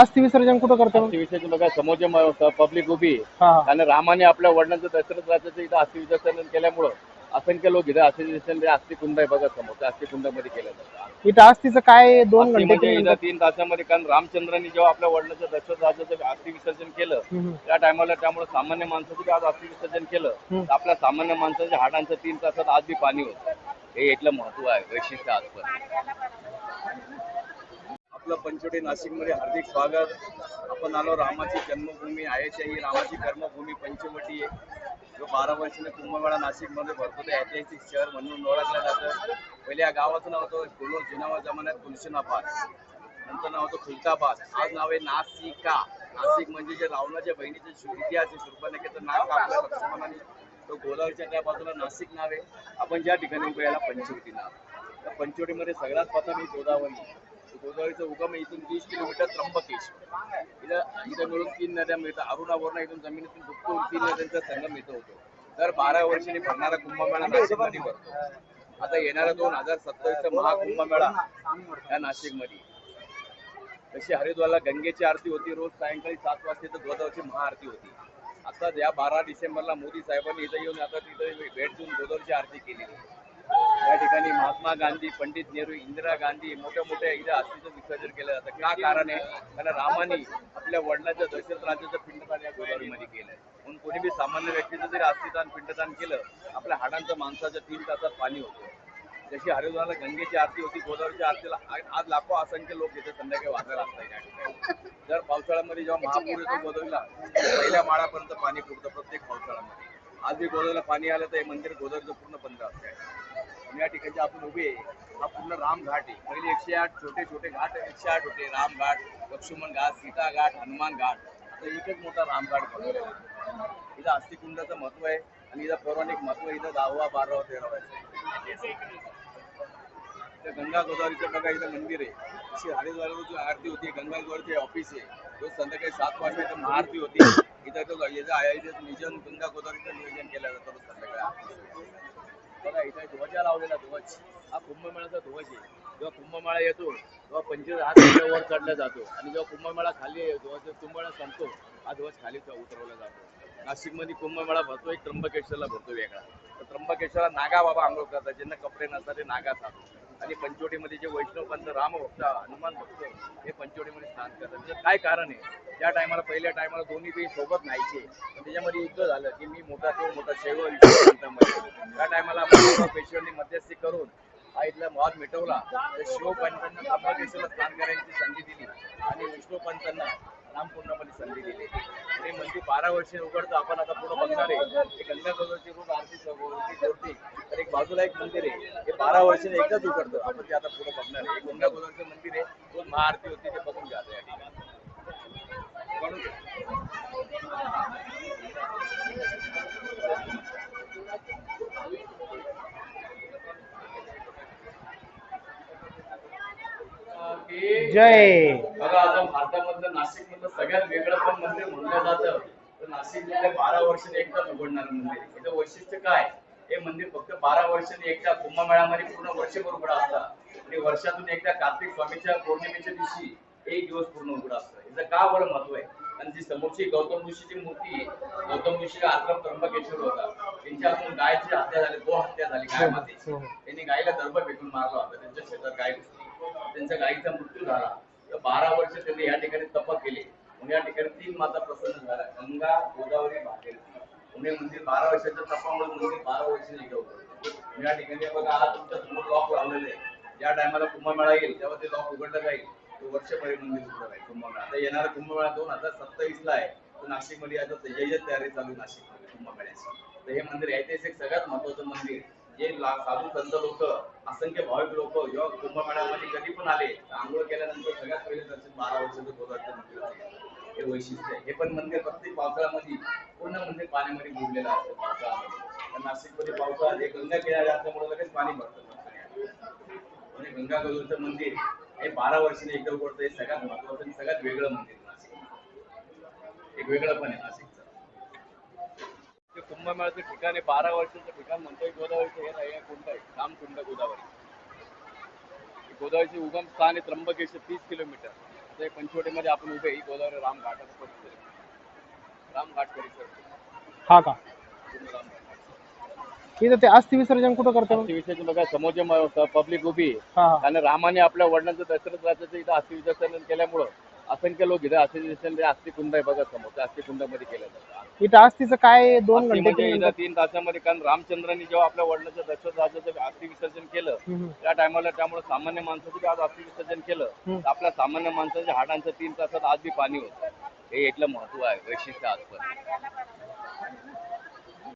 अस्थि विसर्जन कुठं करतो? विषयाची बघा समोरचे पब्लिक उभी आहे. हा हा आणि रामाने आपल्या वडिलांचं दशरथ राजाचं इथं अस्थि विसर्जन केल्यामुळं असंख्य लोक इथं अस्थि विसर्जन अस्थि कुंड आहे बघा समोर त्या अस्थि कुंडामध्ये केलं जातं इथं अस्थिचं काय दोन अस्थि घंटे म्हणजे तीन इथं घंटे तीन तासामध्ये कारण रामचंद्रांनी जेव्हा आपल्या वडिलांचं दशरथ राजाचं अस्थि विसर्जन केलं हम्म. त्या टायमाला त्यामुळे सामान्य माणसाचं बी आज अस्थि विसर्जन केलं हम्म. तर आपल्या सामान्य माणसाच्या हाडांचं तीन तासात आज बी पाणी होतं हे इथलं महत्त्व आहे वैशिष्ट्य आज पण आपलं पंचवटी नाशिकमध्ये हार्दिक स्वागत. आपण आलो रामाची जन्मभूमी आयशाही रामाची कर्मभूमी पंचवटी. आहे जो बारा वर्षाने कुंभमेळा नाशिकमध्ये भरतो ते ऐतिहासिक शहर म्हणून ओळखलं जातं. पहिले या गावाचं नाव होतं जुनं जुन्या जमान्यात गुलशनाबाद. नंतर नाव होतं खुलताबाद. आज नाव आहे नासिका. नाशिक म्हणजे जे रावणाच्या बहिणीचे इतिहास आहे शूर्पणखेचं नाव आपल्या लक्ष्मणाने तो गोदावरीच्या त्या बाजूला नाशिक नाव आहे. आपण ज्या ठिकाणी उभे याला पंचवटी नाव. तर पंचवटीमध्ये सगळ्यात प्रथम ही गोदावरी. गोदावरीचं उगम इथून तीस किलोमीटर त्र्यंबकेश्वर इथं इथं मिळून तीन नद्या मिळतात. अरुणावरणा इथून जमिनीतून दुप्पटून तीन नद्यांचा संगम इथं होतो. दर बारा वर्षांनी भरणारा कुंभमेळा नाशिकमध्ये भरतो आता येणारा दोन हजार सत्तावीसचा महाकुंभमेळा या नाशिकमध्ये. तशी हरिद्वारला गंगेची आरती होती. रोज सायंकाळी सात वाजता इथं गोदावरीची महाआरती होती. आता या बारा डिसेंबरला मोदी साहेबांनी इथं येऊन आता तिथं भेट देऊन गोदावरीची आरती केली या ठिकाणी महात्मा गांधी पंडित नेहरू इंदिरा गांधी मोठ्या मोठ्या इथं अस्थिचं विसर्जन केलं जातं. का कारण? आहे कारण रामाने आपल्या वडिलांच्या दशरथ राज्याचं पिंडदान या गोदावरीमध्ये केलं म्हणून कोणी बी सामान्य व्यक्तीचं जरी अस्थिदान पिंडदान केलं आपल्या हाडांचं माणसाच्या तीन तासात पाणी होतं. जशी हरिद्वारला गंगेची आरती होती गोदावरीच्या आरतीला आज लाखो असंख्य लोक येते संध्याकाळी वाचायला असतात या ठिकाणी. जर पावसाळ्यामध्ये जेव्हा महापूर येतो गोदावरीला पहिल्या माळापर्यंत पाणी पुरतं प्रत्येक पावसाळ्यामध्ये. आज जे गोदावरीला पाणी आलं तर हे मंदिर गोदावरीचं पूर्ण बंद असतं. आणि या ठिकाणी आपण उभे हा पूर्ण राम घाट आहे. पहिले एकशे आठ छोटे छोटे घाट एकशे आठ होते. राम घाट लक्ष्मण घाट सीता घाट हनुमान घाट. आता एकच मोठा राम घाट बनवलेला आहे. इथं अस्थिकुंडाचं महत्त्व आहे आणि इथं पौराणिक महत्त्व इथं दहावा बारावा तेरावा आहे. त्या गंगा गोदावरीचं बघा इथं मंदिर आहे. अशी हरिद्वारवर जो आरती होती गंगा गोदावरीचे ऑफिस आहे. रोज संध्याकाळी सात वाजता इथं महाआरती होती. इथं तो याचं आयोजित नियोजन गंगा गोदावरीचं नियोजन केलं जातं रोज संध्याकाळी बघा इथं ध्वजा लावलेला ध्वज. हा कुंभमेळाचा ध्वज आहे. जेव्हा कुंभमेळा येतो तेव्हा पंचवीस हात वर चढला जातो. आणि जेव्हा कुंभमेळा खाली ध्वज कुंभमेळा संपतो हा ध्वज खाली उतरवला जातो. नाशिकमध्ये कुंभमेळा भरतो एक त्र्यंबकेश्वरला भरतो वेगळा. तर त्र्यंबकेश्वरला नागा बाबा आंघोळ करतात. ज्यांना कपडे नसतात ते नागा खातो आणि पंचवटीमध्ये जे वैष्णव पंत राम भक्त हनुमान भक्त हे पंचवटीमध्ये स्नान करतात. त्याचं काय कारण आहे? त्या टायमाला पहिल्या टायमाला दोन्ही बी सोबत न्यायचे पण त्याच्यामध्ये युद्ध झालं की मी मोठा तो मोठा शैव पंतामध्ये त्या टायमाला पेशव्यांनी मध्यस्थी करून हा इथला वाद मिटवला. तर शिवपंतांना त्र्यंबकेश्वरला स्नान करण्याची संधी दिली आणि विष्णू पंतांना रामकुंडामध्ये संधी दिली. आणि मंदिर बारा वर्षे उघडतं. आपण आता पूर्ण बघणार आहे. हे गंगा गोदावरीची खूप आरती होती जोडती तर एक बाजूला एक मंदिर आहे. हे बारा वर्षाने एकदाच उघडतं. आपण ते आता पुढे बघणार आहे. हे गंगा गोदावरीचं मंदिर आहे. रोज महाआरती होती ते बघून घ्या या जय. बघा आता भारतामधलं नाशिक मधलं सगळ्यात वेगळं पण मंदिर म्हणलं जातं. तर नाशिकमध्ये बारा वर्षाने एकदाच उघडणार मंदिर इथं वैशिष्ट्य काय? हे मंदिर फक्त बारा वर्षांनी एकदा कुंभमेळ्यामध्ये पूर्ण वर्षभर उघडं असतं. आणि वर्षातून एकदा कार्तिक स्वामीच्या पौर्णिमेच्या दिवशी एक दिवस पूर्ण उघडं असतं. याचं का बरं महत्त्व आहे? आणि जी समोरची गौतम ऋषीची मूर्ती गौतम ऋषी आश्रम त्र्यंबकेश्वर होता. त्यांच्या हातून गायची हत्या झाली गो हत्या झाली गाय मातेची त्यांनी गायला दर्भ फेकून मारला होता. त्यांच्या शेतात गाय त्यांच्या गायीचा मृत्यू झाला. तर बारा वर्ष त्यांनी या ठिकाणी तप केले. म्हणून या ठिकाणी तीन माता प्रसन्न झाल्या. गंगा गोदावरी भागीरथी पुणे मंदिर बारा वर्षाच्या तपामुळे मंदिर बारा वर्ष नाही उघडलं या ठिकाणी बघा आज तुमच्यासमोर लॉक लावलेले आहे. ज्या टायमाला कुंभमेळा येईल तेव्हा ते लॉक उघडलं जाईल. तो वर्षभर मंदिर उघडं राहील कुंभमेळा. आता येणारा कुंभमेळा दोन हजार सत्तावीस ला आहे. तर नाशिकमध्ये आता जय्यत तयारी चालू नाशिकमध्ये कुंभमेळ्याची. तर हे मंदिर ऐतिहासिक सगळ्यात महत्वाचं मंदिर. जे साधू संत लोक असंख्य भाविक लोक जेव्हा कुंभमेळ्यामध्ये कधी पण आले तर आंघोळ केल्यानंतर सगळ्यात पहिले दर्शन बारा वर्षाचं गोदावरीच्या मंदिराचं हे वैशिष्ट्य आहे. हे पण मंदिर प्रत्येक पावसाळ्यामध्ये पूर्ण मंदिर पाण्यामध्ये बुडलेलं असतं पावसाळ्यामध्ये. तर नाशिकमध्ये पावसाळा हे गंगा किनारे असल्यामुळे लगेच पाणी भरतं. म्हणजे गंगा गौरीचं मंदिर हे बारा वर्षाने एकदा उघडतं. हे सगळ्यात महत्वाचं आणि सगळ्यात वेगळं मंदिर नाशिक. एक वेगळं पण आहे नाशिकचं. कुंभमेळाचं ठिकाण आहे. बारा वर्षाचं ठिकाण म्हणतोय. गोदावरीचं हे नाही कुंड आहे. रामकुंड गोदावरी. गोदावरीचे उगम स्थान आहे त्र्यंबकेश्वर तीस किलोमीटर. होतंय पंचवटीमध्ये आपण उभे ही गोदावरी राम घाटाचा परिसर आहे. राम घाट परिसर हा का? पूर्ण राम घाट. इथं ते अस्थि विसर्जन कुठं करते मग अस्थि विसर्जन बघा समोर जे पब्लिक उभी आहे. हा हा. आणि रामाने आपल्या वडिलांचं दशरथ राज्याचं इथं अस्थि विसर्जन केल्यामुळं असंख्य लोक इथं अस्थि विसर्जन ते अस्थि कुंड आहे बघा समोर त्या अस्थि कुंडामध्ये केलं जातं इथं अस्थिचं काय दोन अस्थि म्हणजे इथं घंटे तीन तासामध्ये कारण रामचंद्रांनी जेव्हा आपल्या वडिलांचं दशरथ राज्याचं अस्थि विसर्जन केलं हम्म. त्या टायमाला त्यामुळे सामान्य माणसाचं बी आज अस्थि विसर्जन केलं हम्म. तर आपल्या सामान्य माणसाच्या हाडांचं तीन तासात आज बी पाणी होतं हे इथलं महत्त्व आहे वैशिष्ट्य आजचं